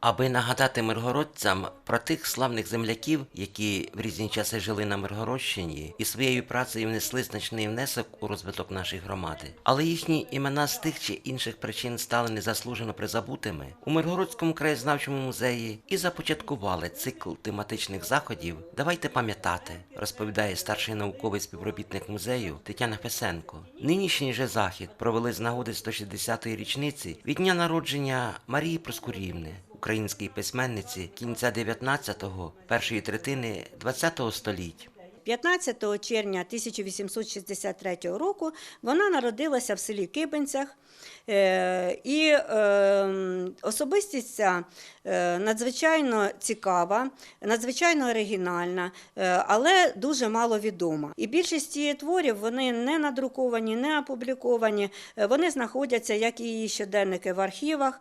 Аби нагадати миргородцям про тих славних земляків, які в різні часи жили на Миргородщині і своєю працею внесли значний внесок у розвиток нашої громади. Але їхні імена з тих чи інших причин стали незаслужено призабутими. У Миргородському краєзнавчому музеї і започаткували цикл тематичних заходів Давайте пам'ятати, розповідає старший науковий співробітник музею Тетяна Фесенко. Нинішній же захід провели з нагоди 160-ї річниці від дня народження Марії Проскурівни, української письменниці кінця 19-го, першої третини 20-го століть. 15 червня 1863 року вона народилася в селі Кибенцях. Е, І е, особистість ця е, надзвичайно цікава, надзвичайно оригінальна, е, але дуже мало відома. І більшість її творів вони не надруковані, не опубліковані. Вони знаходяться, як і її щоденники, в архівах.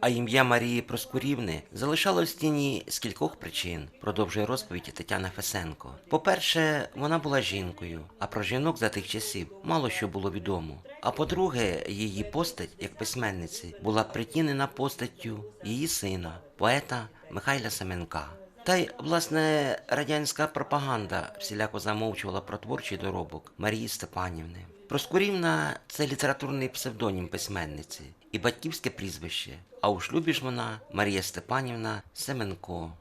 А ім'я Марії Проскурівни залишало в стіні з кількох причин, продовжує розповідь Тетяна Фесенко. По-перше, вона була жінкою, а про жінок за тих часів мало що було відомо. А по-друге, її постать як письменниці була притінена постаттю її сина, поета Михайла Семенка. Та й, власне, радянська пропаганда всіляко замовчувала про творчий доробок Марії Степанівни. Проскурівна це літературний псевдонім письменниці і батьківське прізвище. А у шлюбі ж вона Марія Степанівна Семенко.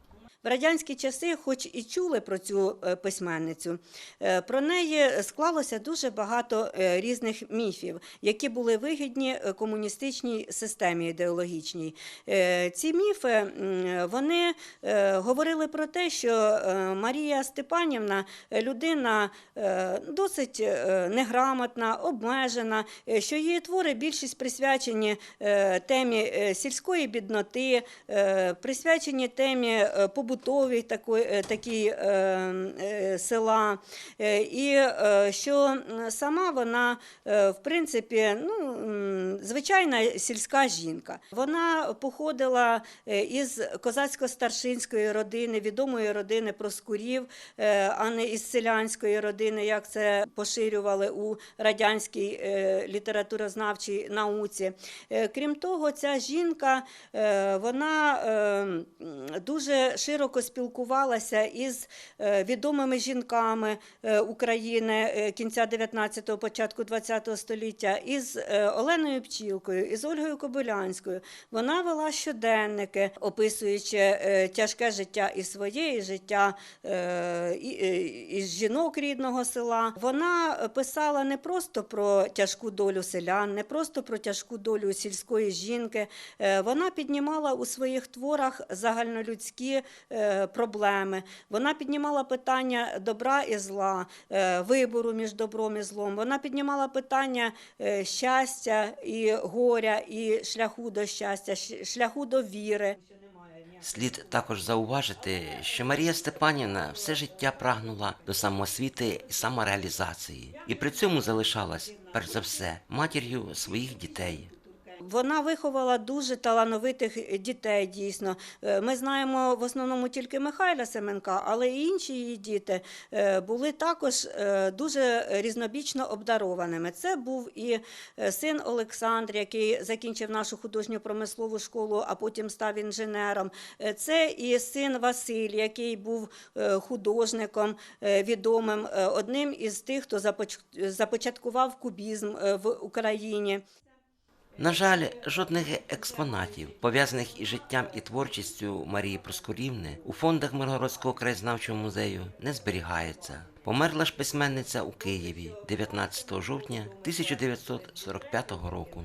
В радянські часи, хоч і чули про цю е, письменницю, е, про неї склалося дуже багато е, різних міфів, які були вигідні комуністичній системі ідеологічній. Ці міфи вони говорили про те, що Марія Степанівна людина досить неграмотна, обмежена, що її твори більшість присвячені темі сільської бідноти, присвячені темі е, такої, е, такій е, е, села. І що сама вона, в принципі, ну, звичайна сільська жінка. Вона походила із козацько-старшинської родини, відомої родини Проскурів, а не із селянської родини, як це поширювали у радянській літературознавчій науці. Крім того, ця жінка вона дуже широко спілкувалася із е, відомими жінками е, України е, кінця 19-го, початку 20-го століття, із Оленою Пчілкою, із Ольгою Кобилянською. Вона вела щоденники, описуючи тяжке життя і своє, і життя із жінок рідного села. Вона писала не просто про тяжку долю селян, не просто про тяжку долю сільської жінки. Вона піднімала у своїх творах загальнолюдські проблеми. Вона піднімала питання добра і зла, е, вибору між добром і злом. Вона піднімала питання е, щастя і горя, і шляху до щастя, шляху до віри. Слід також зауважити, що Марія Степанівна все життя прагнула до самоосвіти і самореалізації, і при цьому залишалась, перш за все, матір'ю своїх дітей. Вона виховала дуже талановитих дітей. Дійсно, Е, ми знаємо в основному тільки Михайла Семенка, але і інші її діти е, були також е, дуже різнобічно обдарованими. Це був і син Олександр, який закінчив нашу художню промислову школу, а потім став інженером. Це і син Василь, який був художником відомим, одним із тих, хто започаткував кубізм в Україні. На жаль, жодних експонатів, пов'язаних із життям і творчістю Марії Проскурівни, у фондах Миргородського краєзнавчого музею не зберігається. Померла ж письменниця у Києві 19 жовтня 1945 року.